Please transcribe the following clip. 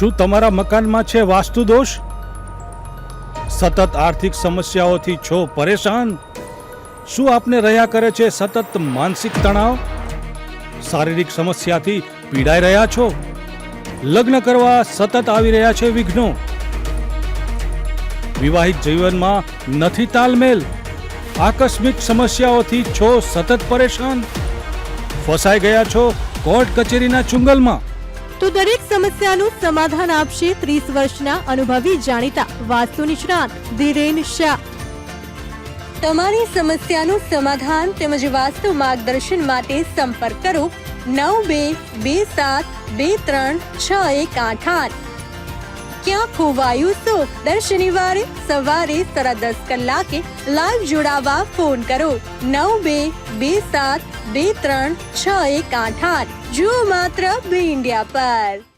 શું તમારા મકાનમાં છે વાસ્તુ દોષ સતત આર્થિક સમસ્યાઓથી છો પરેશાન? શું આપને રહ્યા કરે છે સતત માનસિક તણાવ? શારીરિક સમસ્યાથી પીડાઈ રહ્યા છો? લગ્ન કરવા સતત આવી રહ્યા છે વિઘ્નો? વિવાહિત જીવનમાં નથી તાલમેલ? આકસ્મિક સમસ્યાઓથી છો સતત પરેશાન? ફસાઈ ગયા છો કોર્ટ કચેરીના ચુંગલમાં? તો દરેક સમસ્યાનું સમાધાન આપશે ત્રીસ વર્ષના અનુભવી જાણીતા વાસ્તુ નિષ્ણાત ધીરેન શાહ. તમારી સમસ્યાનું સમાધાન તેમજ વાસ્તુ માર્ગદર્શન માટે સંપર્ક કરો નવ બે બે સાત બે ત્રણ છ એક આઠ આઠ. ક્યાં ખોવાયું સુખ. દર શનિવારે સવારે સાડા દસ કલાકે લાઈવ જોડાવા ફોન કરો. નવ બે બે સાત, બે ત્રણ, છ એક આઠ આઠ. જુઓ માત્ર બે ઇન્ડિયા પર.